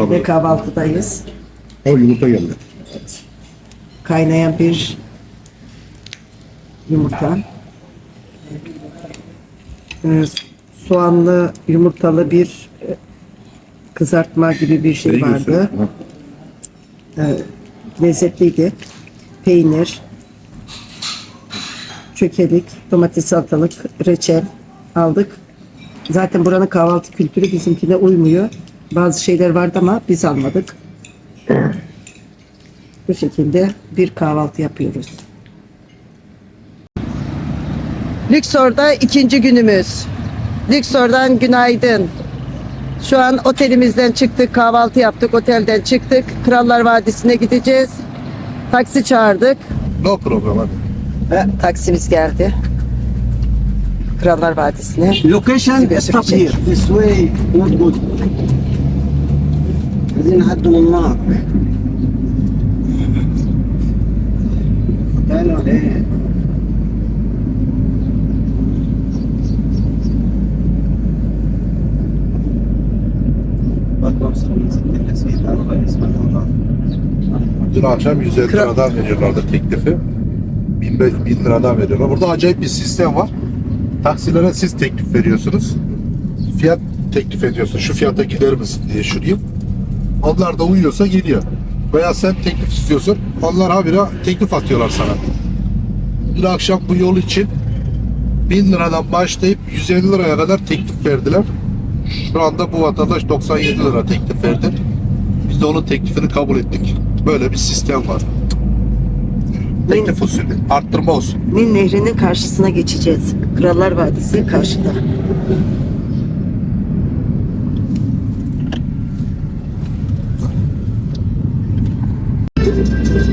Otelde kahvaltıdayız. O yumurta geldi. Kaynayan bir yumurta. Ee, soğanlı yumurtalı bir e, kızartma gibi bir şey vardı. Ee, lezzetliydi. Peynir, çökelik, domates salatalık, reçel aldık. Zaten buranın kahvaltı kültürü bizimkine uymuyor. Bazı şeyler vardı ama biz almadık. Bu şekilde bir kahvaltı yapıyoruz. Lüksor'da ikinci günümüz. Lüksor'dan günaydın. Şu an otelimizden çıktık, kahvaltı yaptık, otelden çıktık. Krallar Vadisi'ne gideceğiz. Taksi çağırdık. No problem hadi. Ve taksimiz geldi. Krallar Vadisi'ne. Location Bizi stop götürecek. here. This way not good zinha dolmak. Fena değil. Dün akşam 150 liradan veriyorlardı teklifi. 1000, 1000 liradan veriyorlar. Burada acayip bir sistem var. Taksilere siz teklif veriyorsunuz. Fiyat teklif ediyorsun. Şu fiyata gider misin diye şurayı. Onlar da uyuyorsa geliyor. Veya sen teklif istiyorsun. Onlar habire teklif atıyorlar sana. Dün akşam bu yol için 1000 liradan başlayıp 150 liraya kadar teklif verdiler. Şu anda bu vatandaş 97 lira teklif verdi. Biz de onun teklifini kabul ettik. Böyle bir sistem var. Teklif usulü. Arttırma usulü. Nil Nehri'nin karşısına geçeceğiz. Krallar Vadisi karşıda.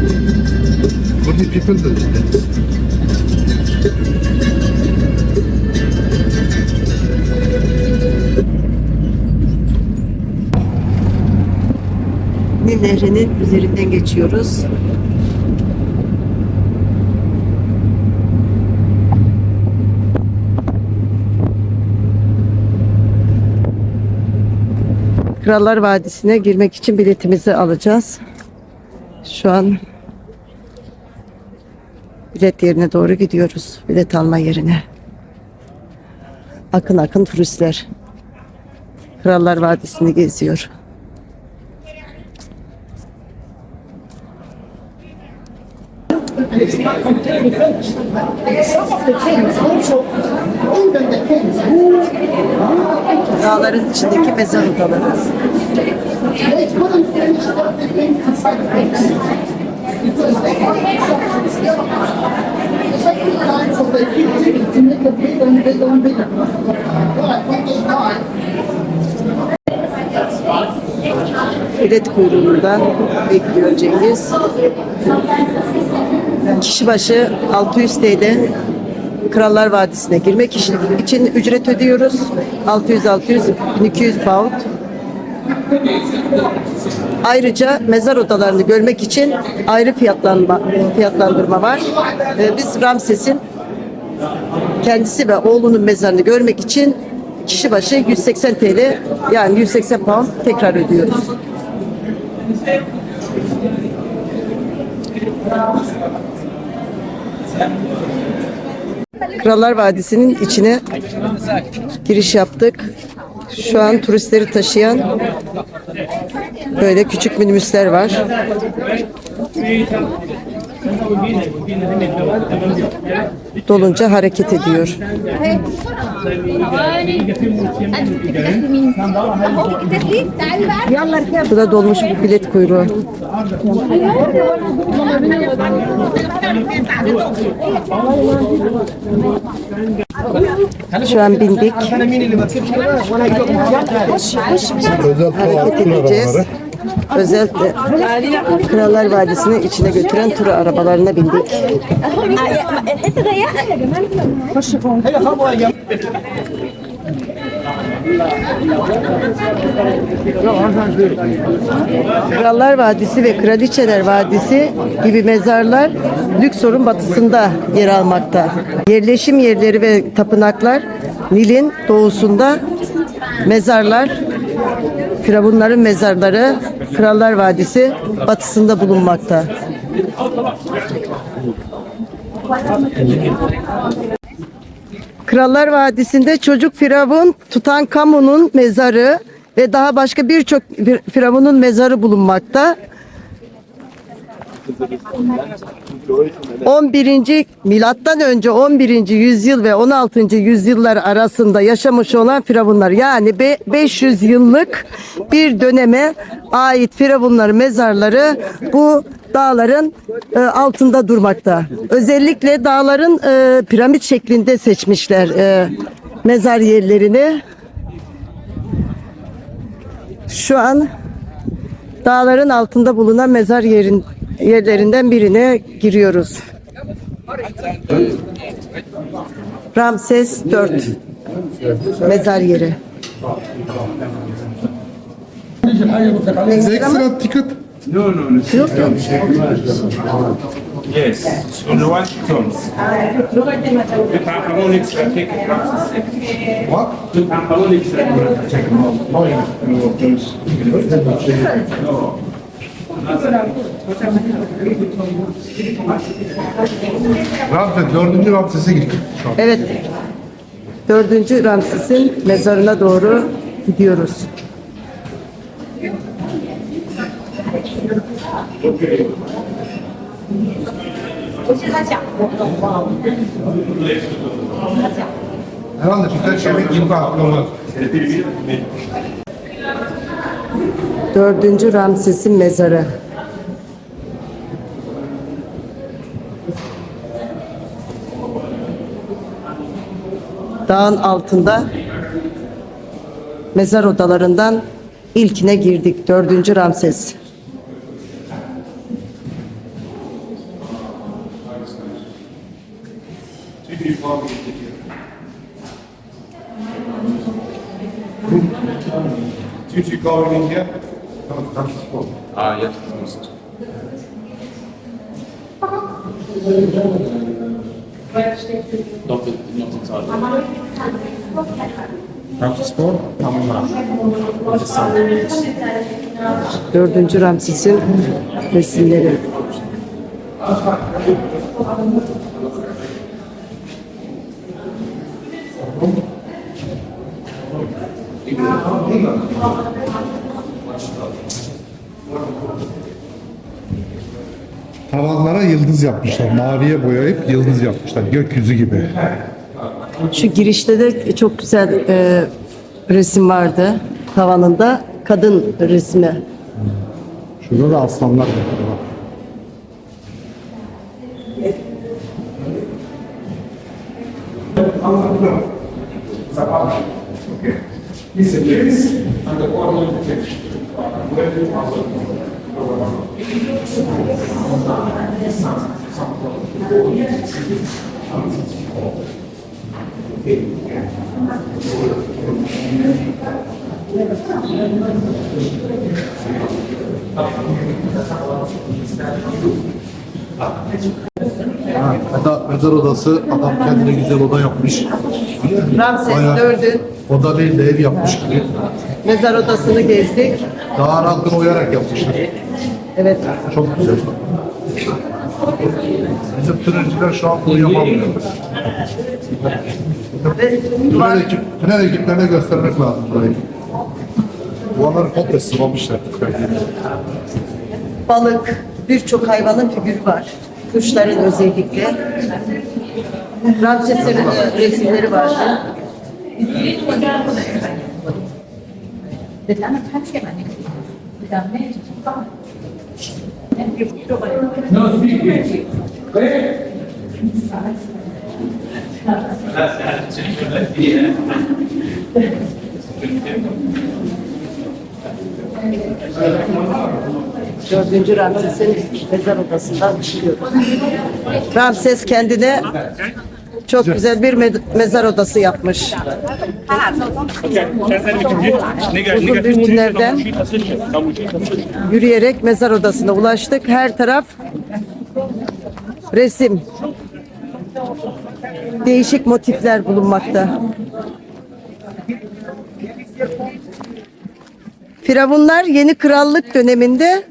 Good people da Nil Nehri'nin üzerinden geçiyoruz. Krallar Vadisi'ne girmek için biletimizi alacağız. Şu an bilet yerine doğru gidiyoruz. Bilet alma yerine. Akın akın turistler. Krallar Vadisi'ni geziyor. Dağların içindeki mezar odaları. So they keep digging to make it bigger and bigger and bigger. But when they died, Bilet kuyruğundan bekliyor Cengiz. Kişi başı 600 TL Krallar Vadisi'ne girmek için ücret ödüyoruz. 600-600 1200 pound. Ayrıca mezar odalarını görmek için ayrı fiyatlanma, fiyatlandırma var. Ee, Biz Ramses'in kendisi ve oğlunun mezarını görmek için kişi başı 180 TL yani 180 pound tekrar ödüyoruz. Krallar Vadisi'nin içine giriş yaptık. Şu an turistleri taşıyan böyle küçük minibüsler var. Dolunca hareket ediyor. Bu da dolmuş bir bilet kuyruğu. Şu an bindik. Hareket edeceğiz özel Krallar Vadisi'ni içine götüren tır arabalarına bindik. Krallar Vadisi ve Kraliçeler Vadisi gibi mezarlar Lüksor'un batısında yer almakta. Yerleşim yerleri ve tapınaklar Nil'in doğusunda mezarlar, firavunların mezarları Krallar Vadisi batısında bulunmakta. Krallar Vadisi'nde çocuk firavun Tutankamon'un mezarı ve daha başka birçok fir- firavunun mezarı bulunmakta. 11. milattan önce 11. yüzyıl ve 16. yüzyıllar arasında yaşamış olan firavunlar yani be- 500 yıllık bir döneme ait firavunların mezarları bu dağların e, altında durmakta. Özellikle dağların e, piramit şeklinde seçmişler e, mezar yerlerini. Şu an dağların altında bulunan mezar yerin yerlerinden birine giriyoruz. Ramses 4 mezar yeri. Extra ticket. Yes, on the one comes. Tutankhamun extra ticket. What? Tutankhamun extra ticket. Ramses, dördüncü Ramses'e gittik şu an. Evet. Dördüncü Ramses'in mezarına doğru gidiyoruz. Herhalde birkaç yemek gibi aklımda. Dördüncü Ramses'in mezarı. Dağın altında mezar odalarından ilkine girdik. Dördüncü Ramses. Ramses 4. Dördüncü Ramses'in resimleri. Yıldız yapmışlar. Maviye boyayıp yıldız yapmışlar. Gökyüzü gibi. Şu girişte de çok güzel e, resim vardı tavanında. Kadın resmi. Şurada da aslanlar var. Ha, mezar, mezar odası adam kendine güzel oda yapmış. Ramses Bayağı- 4'ün Oda değil de ev yapmış gibi. mezar odasını gezdik. Dağın altını oyarak yapmışlar. Evet. Çok güzel. Bizim tünelciler şu an bunu yapamıyor. Tünel, ekip, tünel ekiplerine göstermek lazım burayı. Duvarları komple sıvamışlar. balık, birçok hayvanın figürü var. Kuşların özellikle. Ramses'in resimleri vardı. Dördüncü Ramses'in mezar odasından çıkıyoruz. Ramses kendine çok güzel bir me- mezar odası yapmış. Uzun bir tünelden yürüyerek mezar odasına ulaştık. Her taraf resim. Değişik motifler bulunmakta. Firavunlar yeni krallık döneminde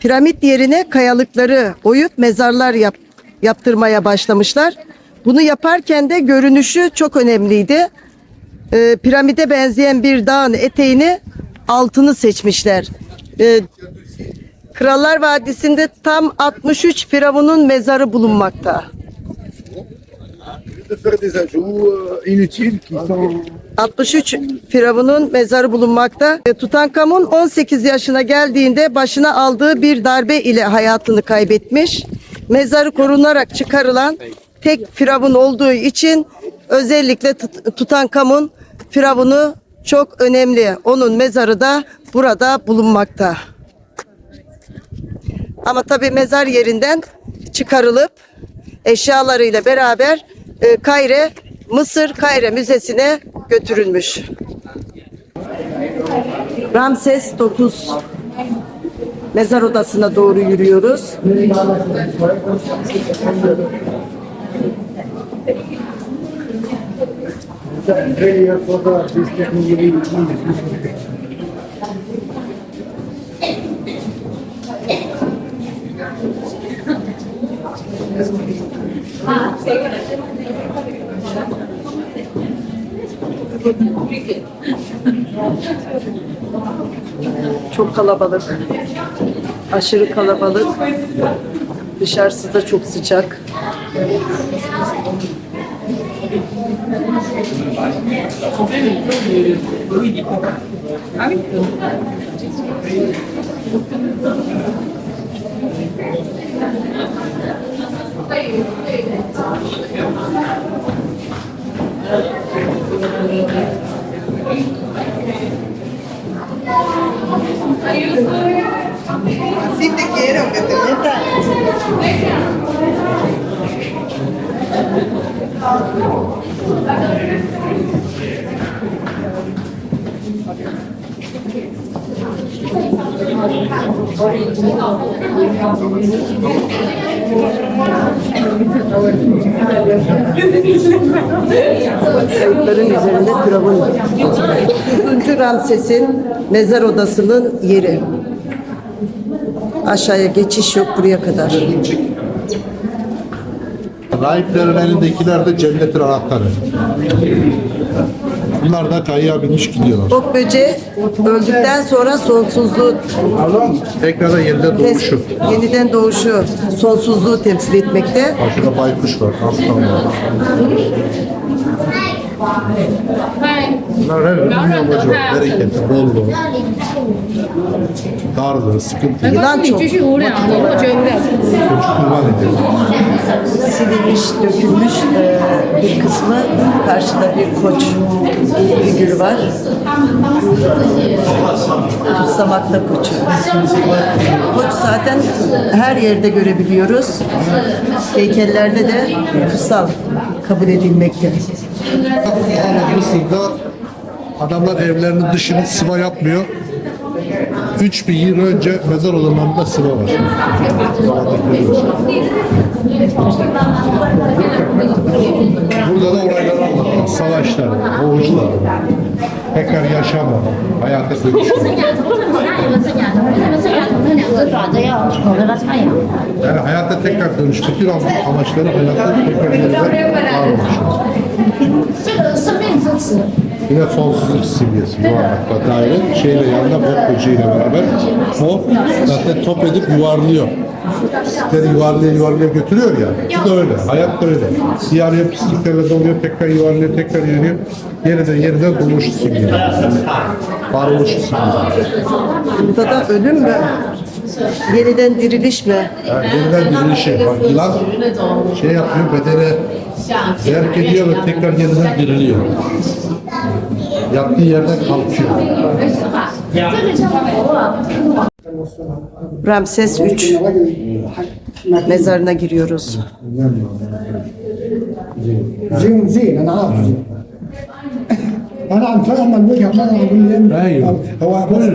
piramit yerine kayalıkları oyup mezarlar yap, yaptırmaya başlamışlar. Bunu yaparken de görünüşü çok önemliydi. Ee, piramide benzeyen bir dağın eteğini altını seçmişler. Ee, Krallar Vadisi'nde tam 63 firavunun mezarı bulunmakta. de faire des ajouts euh, 63 firavunun mezarı bulunmakta. E, Tutankamun 18 yaşına geldiğinde başına aldığı bir darbe ile hayatını kaybetmiş. Mezarı korunarak çıkarılan tek firavun olduğu için özellikle Tut- Tutankamun firavunu çok önemli. Onun mezarı da burada bulunmakta. Ama tabii mezar yerinden çıkarılıp eşyalarıyla beraber e, Kayre, Mısır Kayre Müzesi'ne götürülmüş. Ramses 9 mezar odasına doğru yürüyoruz. Çok kalabalık. Aşırı kalabalık. Dışarısı da çok sıcak. il pas. Ah oui? Kayıtların üzerinde firavun. 9. Ramses'in mezar odasının yeri. Aşağıya geçiş yok buraya kadar. Rahiplerin elindekiler de cennetin anahtarı. Bunlar da kayığa binmiş gidiyorlar. Ok böceği öldükten sonra sonsuzluğu Tekrar yeniden doğuşu. yeniden doğuşu, sonsuzluğu temsil etmekte. Şurada baykuş var, aslan var. Bunlar her türlü amacı var. Bereket, bolluğu, darlığı, sıkıntı. Çok. Çocuk kurban ediyor. Silinmiş, dökülmüş e, bir kısmı. Karşıda bir koç figürü var. Kutsamakta koçu. Koç zaten her yerde görebiliyoruz. Heykellerde de kutsal kabul edilmekte. Mısır'da Adamlar evlerinin dışını sıva yapmıyor. 3000 yıl önce mezar odalarında sıva var. Burada da olaylar anlatıyor. Savaşlar, boğuşlar, tekrar yaşama, hayata dönüşüm. Yani hayatta tekrar dönüş, bütün amaçları hayatta tekrar dönüşler var. Yine sol simgesi yuvarlakla daire. Şeyle yanında bok böceğiyle beraber o zaten top edip yuvarlıyor. Pislikleri yuvarlaya yuvarlaya götürüyor ya. Bu da öyle. Hayat da öyle. Bir araya pisliklerle doluyor. Tekrar yuvarlıyor. Tekrar yürüyor. Yeniden yeniden doluş simgesi. Varoluş simgesi. Burada da ölüm mü? Yeniden diriliş mi? Yani yeniden dirilişi. Bak yılan şey yapıyor bedene zerk ediyor ve tekrar yeniden diriliyor yattığı yerde kalkıyor. Ramses 3 mezarına giriyoruz.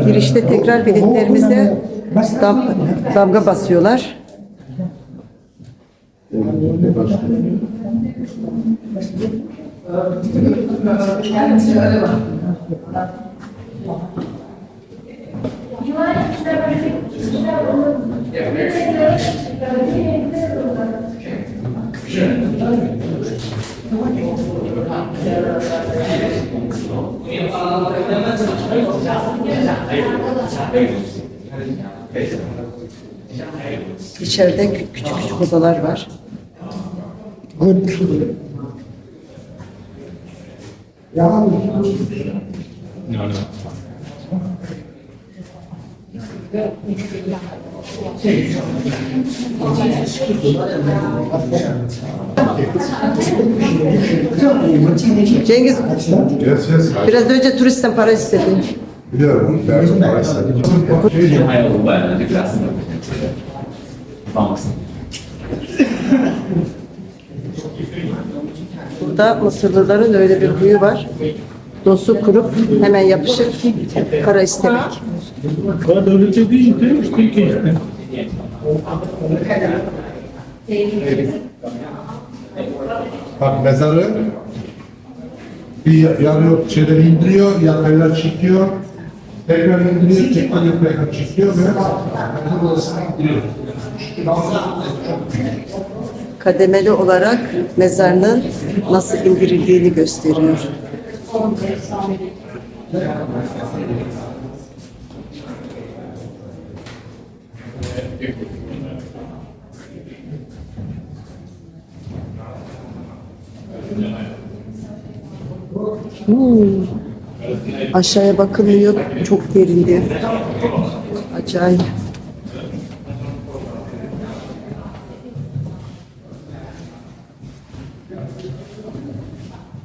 Girişte tekrar biletlerimize dam, damga basıyorlar. İçeride küçük küçük odalar var. Good. No, no. Cengiz Yes, yes. biraz önce turistten para istedin. Biliyorum. Ben paraysa. Burada Mısırlıların öyle bir huyu var. Dostu kurup hemen yapışıp para istemek. Bak mezarı bir yanıyor şeyleri indiriyor, yanlarına çekiyor. Tekrar indiriyor, tekrar yukarıya çekiyor ve mezar odasına indiriyor. Kademeli olarak mezarının nasıl indirildiğini gösteriyor. Hmm. Aşağıya bakılmıyor. Çok derindi. Acayip.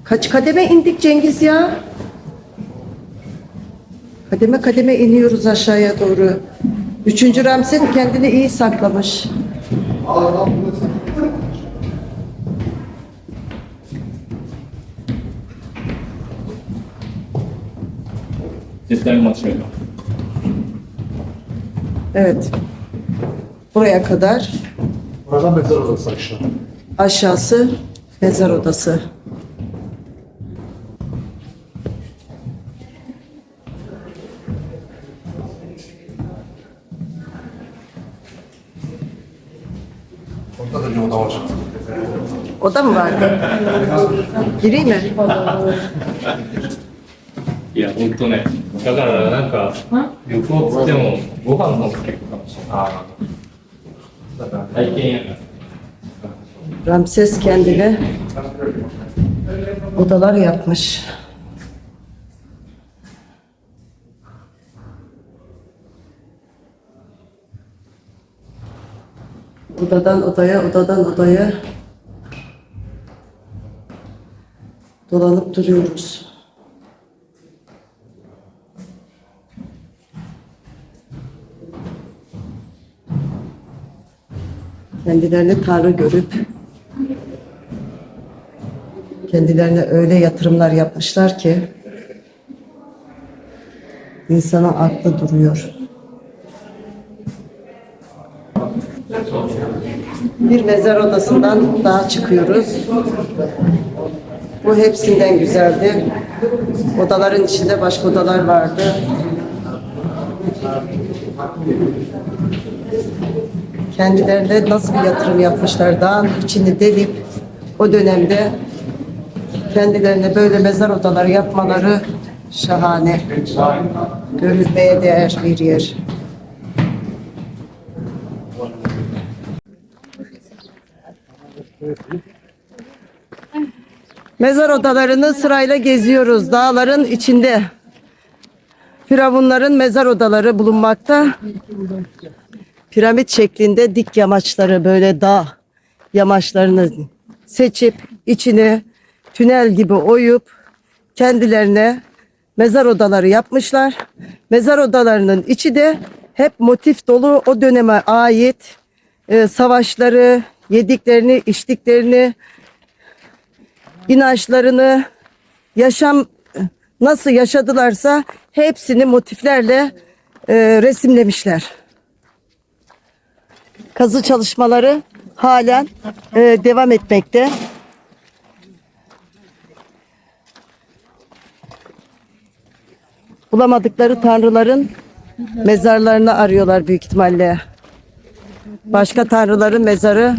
Kaç kademe indik Cengiz ya? Kademe kademe iniyoruz aşağıya doğru. Üçüncü Ramses kendini iyi saklamış. Evet. Buraya kadar Burada mezar odası aşağı. aşağısı mezar odası. Gireyim mi? いや、ほんとね。だから、なんか、旅行っつっても、ご飯の結構かもしれない。だから、体験やから。 Ramses kendine odalar yapmış. Odadan odaya, odadan odaya dolanıp duruyoruz. Kendilerini Tanrı görüp kendilerine öyle yatırımlar yapmışlar ki insanın aklı duruyor. Bir mezar odasından daha çıkıyoruz. Bu hepsinden güzeldi. Odaların içinde başka odalar vardı. Kendilerine nasıl bir yatırım yapmışlar. Dağın içini delip o dönemde kendilerine böyle mezar odaları yapmaları şahane. Görülmeye değer bir yer. Mezar odalarını sırayla geziyoruz. Dağların içinde. Firavunların mezar odaları bulunmakta. Piramit şeklinde dik yamaçları böyle dağ yamaçlarını seçip içine tünel gibi oyup kendilerine mezar odaları yapmışlar. Mezar odalarının içi de hep motif dolu o döneme ait e, savaşları, yediklerini, içtiklerini, inançlarını, yaşam nasıl yaşadılarsa hepsini motiflerle e, resimlemişler. Kazı çalışmaları halen e, devam etmekte. Bulamadıkları tanrıların mezarlarını arıyorlar büyük ihtimalle. başka tanrıların mezarı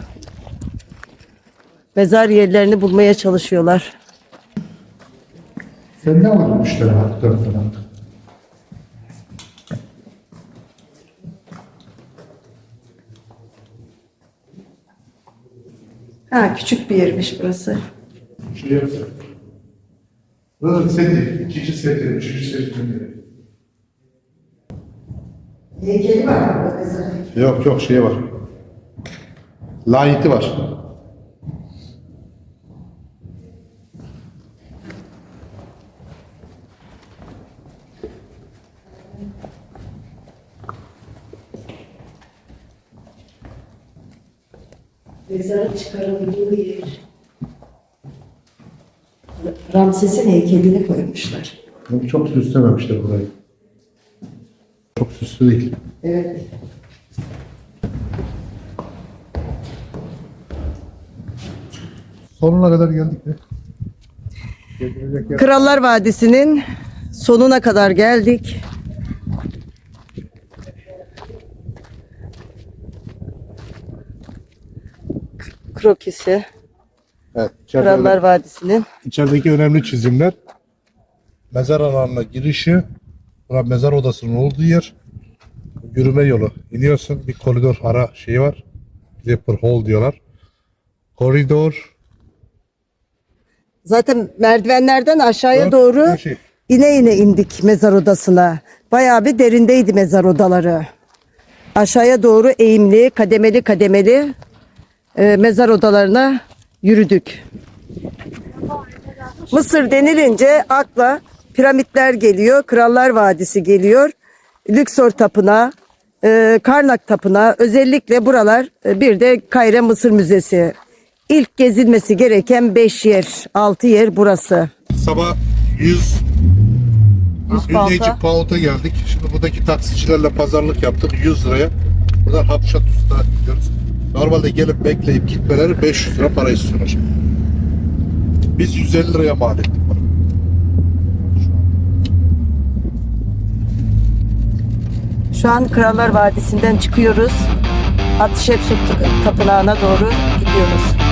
mezar yerlerini bulmaya çalışıyorlar. Sen ne var müşteri var dört tane? Ha küçük bir yermiş burası. Şey yapsın. Burada seti, ikinci seti, üçüncü seti. Heykeli var mezarın. Yok yok şey var. Layiti var. Mezarın çıkarıldığı yer. Ramses'in heykelini koymuşlar. Çok süslememişler burayı. Çok süslü değil. Evet. Sonuna kadar geldik mi? Krallar Vadisi'nin sonuna kadar geldik. Krokisi. Evet, Krallar Vadisi'nin. içerideki önemli çizimler. Mezar alanına girişi. Bura mezar odasının olduğu yer. Yürüme yolu. İniyorsun. Bir koridor ara şeyi var. Zipper hall diyorlar. Koridor. Zaten merdivenlerden aşağıya doğru şey. ine ine indik mezar odasına. Bayağı bir derindeydi mezar odaları. Aşağıya doğru eğimli, kademeli kademeli e, mezar odalarına yürüdük. Mısır denilince akla piramitler geliyor, Krallar Vadisi geliyor, Lüksor Tapınağı, e, Karnak Tapınağı, özellikle buralar e, bir de Kayre Mısır Müzesi. İlk gezilmesi gereken 5 yer, 6 yer burası. Sabah 100 Yüz 150 pound'a. geldik. Şimdi buradaki taksicilerle pazarlık yaptık 100 liraya. Buradan Hapşatus'ta gidiyoruz. Normalde gelip bekleyip gitmeleri 500 lira para istiyorlar. Biz 150 liraya mal ettik bunu. Şu an Krallar Vadisi'nden çıkıyoruz. Hatshepsut Tapınağı'na doğru gidiyoruz.